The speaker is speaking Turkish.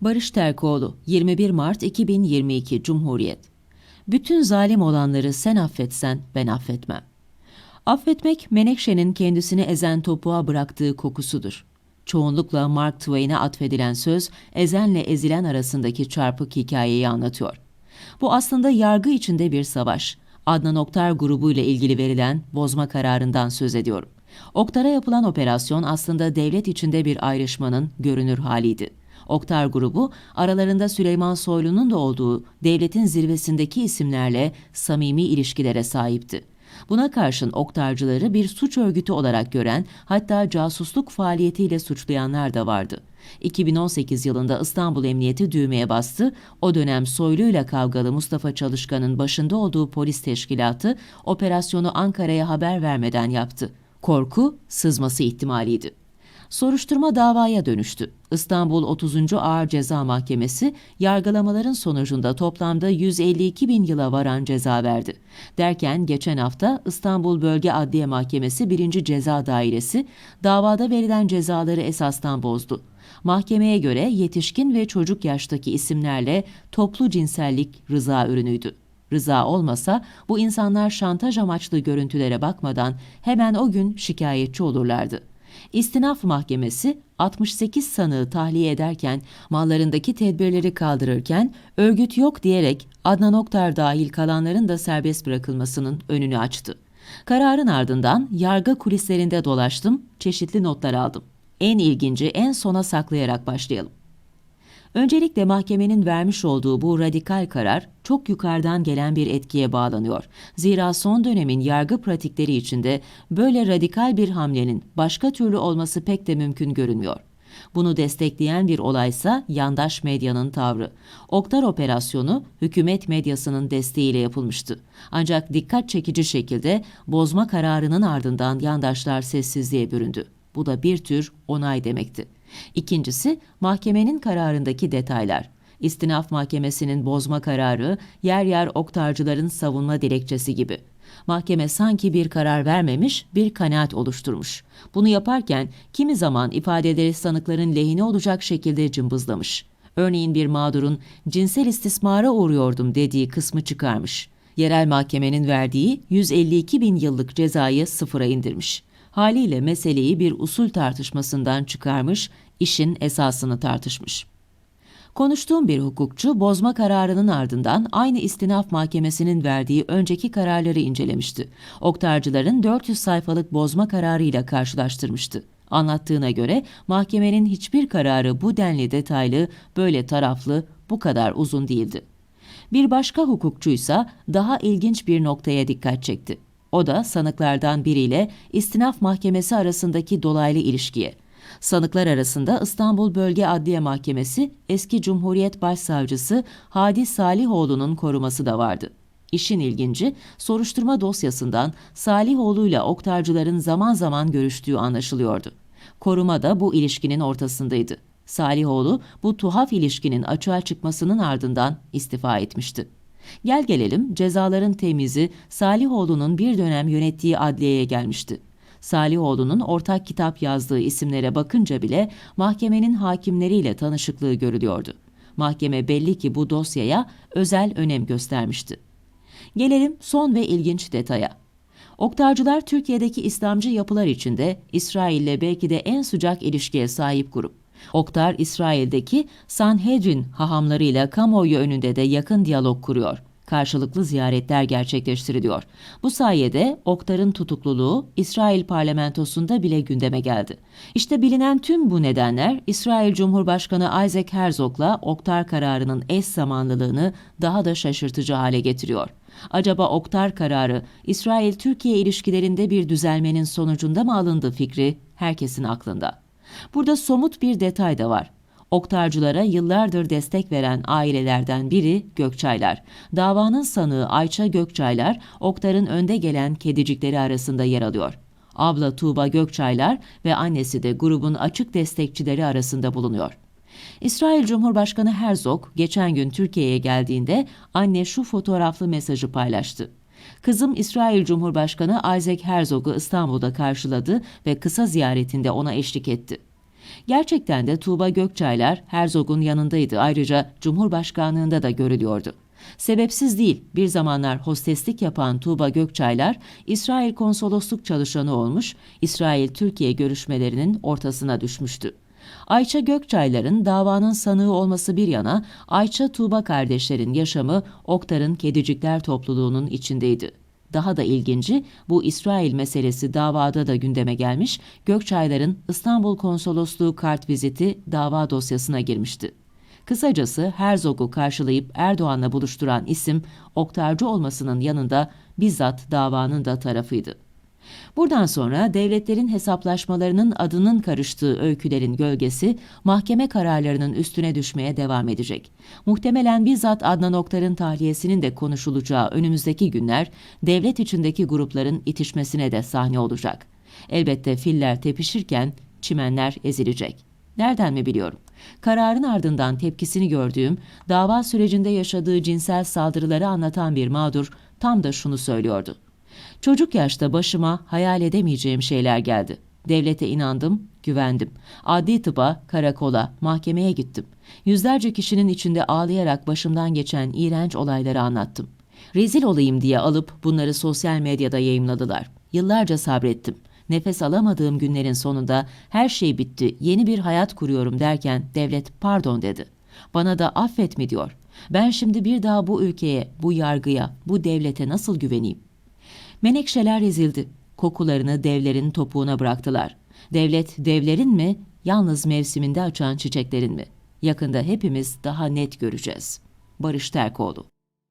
Barış Terkoğlu, 21 Mart 2022 Cumhuriyet. Bütün zalim olanları sen affetsen ben affetmem. Affetmek Menekşe'nin kendisini ezen topuğa bıraktığı kokusudur. Çoğunlukla Mark Twain'e atfedilen söz, ezenle ezilen arasındaki çarpık hikayeyi anlatıyor. Bu aslında yargı içinde bir savaş. Adnan Oktar grubu ile ilgili verilen bozma kararından söz ediyorum. Oktar'a yapılan operasyon aslında devlet içinde bir ayrışmanın görünür haliydi. Oktar grubu aralarında Süleyman Soylu'nun da olduğu devletin zirvesindeki isimlerle samimi ilişkilere sahipti. Buna karşın Oktarcıları bir suç örgütü olarak gören hatta casusluk faaliyetiyle suçlayanlar da vardı. 2018 yılında İstanbul Emniyeti düğmeye bastı. O dönem Soylu'yla kavgalı Mustafa Çalışkan'ın başında olduğu polis teşkilatı operasyonu Ankara'ya haber vermeden yaptı. Korku sızması ihtimaliydi. Soruşturma davaya dönüştü. İstanbul 30. Ağır Ceza Mahkemesi yargılamaların sonucunda toplamda 152 bin yıla varan ceza verdi. Derken geçen hafta İstanbul Bölge Adliye Mahkemesi 1. Ceza Dairesi davada verilen cezaları esastan bozdu. Mahkemeye göre yetişkin ve çocuk yaştaki isimlerle toplu cinsellik rıza ürünüydü. Rıza olmasa bu insanlar şantaj amaçlı görüntülere bakmadan hemen o gün şikayetçi olurlardı. İstinaf Mahkemesi 68 sanığı tahliye ederken mallarındaki tedbirleri kaldırırken örgüt yok diyerek Adnan Oktar dahil kalanların da serbest bırakılmasının önünü açtı. Kararın ardından yargı kulislerinde dolaştım, çeşitli notlar aldım. En ilginci en sona saklayarak başlayalım. Öncelikle mahkemenin vermiş olduğu bu radikal karar çok yukarıdan gelen bir etkiye bağlanıyor. Zira son dönemin yargı pratikleri içinde böyle radikal bir hamlenin başka türlü olması pek de mümkün görünmüyor. Bunu destekleyen bir olaysa yandaş medyanın tavrı. Oktar operasyonu hükümet medyasının desteğiyle yapılmıştı. Ancak dikkat çekici şekilde bozma kararının ardından yandaşlar sessizliğe büründü. Bu da bir tür onay demekti. İkincisi, mahkemenin kararındaki detaylar. İstinaf Mahkemesi'nin bozma kararı yer yer oktarcıların savunma dilekçesi gibi. Mahkeme sanki bir karar vermemiş, bir kanaat oluşturmuş. Bunu yaparken kimi zaman ifadeleri sanıkların lehine olacak şekilde cımbızlamış. Örneğin bir mağdurun cinsel istismara uğruyordum dediği kısmı çıkarmış. Yerel mahkemenin verdiği 152 bin yıllık cezayı sıfıra indirmiş haliyle meseleyi bir usul tartışmasından çıkarmış, işin esasını tartışmış. Konuştuğum bir hukukçu bozma kararının ardından aynı istinaf mahkemesinin verdiği önceki kararları incelemişti. Oktarcıların 400 sayfalık bozma kararıyla karşılaştırmıştı. Anlattığına göre mahkemenin hiçbir kararı bu denli detaylı, böyle taraflı, bu kadar uzun değildi. Bir başka hukukçuysa daha ilginç bir noktaya dikkat çekti. O da sanıklardan biriyle istinaf mahkemesi arasındaki dolaylı ilişkiye. Sanıklar arasında İstanbul Bölge Adliye Mahkemesi eski Cumhuriyet Başsavcısı Hadi Salihoğlu'nun koruması da vardı. İşin ilginci, soruşturma dosyasından Salihoğlu ile oktarcıların zaman zaman görüştüğü anlaşılıyordu. Koruma da bu ilişkinin ortasındaydı. Salihoğlu bu tuhaf ilişkinin açığa çıkmasının ardından istifa etmişti. Gel gelelim cezaların temizi Salihoğlu'nun bir dönem yönettiği adliyeye gelmişti. Salihoğlu'nun ortak kitap yazdığı isimlere bakınca bile mahkemenin hakimleriyle tanışıklığı görülüyordu. Mahkeme belli ki bu dosyaya özel önem göstermişti. Gelelim son ve ilginç detaya. Oktarcılar Türkiye'deki İslamcı yapılar içinde İsrail'le belki de en sıcak ilişkiye sahip grup. Oktar, İsrail'deki Sanhedrin hahamlarıyla kamuoyu önünde de yakın diyalog kuruyor. Karşılıklı ziyaretler gerçekleştiriliyor. Bu sayede Oktar'ın tutukluluğu İsrail parlamentosunda bile gündeme geldi. İşte bilinen tüm bu nedenler İsrail Cumhurbaşkanı Isaac Herzog'la Oktar kararının eş zamanlılığını daha da şaşırtıcı hale getiriyor. Acaba Oktar kararı İsrail-Türkiye ilişkilerinde bir düzelmenin sonucunda mı alındı fikri herkesin aklında. Burada somut bir detay da var. Oktarcılara yıllardır destek veren ailelerden biri Gökçaylar. Davanın sanığı Ayça Gökçaylar, Oktar'ın önde gelen kedicikleri arasında yer alıyor. Abla Tuğba Gökçaylar ve annesi de grubun açık destekçileri arasında bulunuyor. İsrail Cumhurbaşkanı Herzog geçen gün Türkiye'ye geldiğinde anne şu fotoğraflı mesajı paylaştı. Kızım İsrail Cumhurbaşkanı Isaac Herzog'u İstanbul'da karşıladı ve kısa ziyaretinde ona eşlik etti. Gerçekten de Tuğba Gökçaylar Herzog'un yanındaydı. Ayrıca Cumhurbaşkanlığında da görülüyordu. Sebepsiz değil, bir zamanlar hosteslik yapan Tuğba Gökçaylar, İsrail konsolosluk çalışanı olmuş, İsrail-Türkiye görüşmelerinin ortasına düşmüştü. Ayça Gökçaylar'ın davanın sanığı olması bir yana, Ayça Tuğba kardeşlerin yaşamı Oktar'ın Kedicikler topluluğunun içindeydi. Daha da ilginci bu İsrail meselesi davada da gündeme gelmiş, Gökçaylar'ın İstanbul Konsolosluğu kart viziti dava dosyasına girmişti. Kısacası Herzog'u karşılayıp Erdoğan'la buluşturan isim Oktarcı olmasının yanında bizzat davanın da tarafıydı. Buradan sonra devletlerin hesaplaşmalarının adının karıştığı öykülerin gölgesi mahkeme kararlarının üstüne düşmeye devam edecek. Muhtemelen bizzat Adnan Oktar'ın tahliyesinin de konuşulacağı önümüzdeki günler devlet içindeki grupların itişmesine de sahne olacak. Elbette filler tepişirken çimenler ezilecek. Nereden mi biliyorum? Kararın ardından tepkisini gördüğüm, dava sürecinde yaşadığı cinsel saldırıları anlatan bir mağdur tam da şunu söylüyordu. Çocuk yaşta başıma hayal edemeyeceğim şeyler geldi. Devlete inandım, güvendim. Adli tıba, karakola, mahkemeye gittim. Yüzlerce kişinin içinde ağlayarak başımdan geçen iğrenç olayları anlattım. Rezil olayım diye alıp bunları sosyal medyada yayımladılar. Yıllarca sabrettim. Nefes alamadığım günlerin sonunda her şey bitti, yeni bir hayat kuruyorum derken devlet pardon dedi. Bana da affet mi diyor. Ben şimdi bir daha bu ülkeye, bu yargıya, bu devlete nasıl güveneyim? Menekşeler ezildi. Kokularını devlerin topuğuna bıraktılar. Devlet devlerin mi, yalnız mevsiminde açan çiçeklerin mi? Yakında hepimiz daha net göreceğiz. Barış Terkoğlu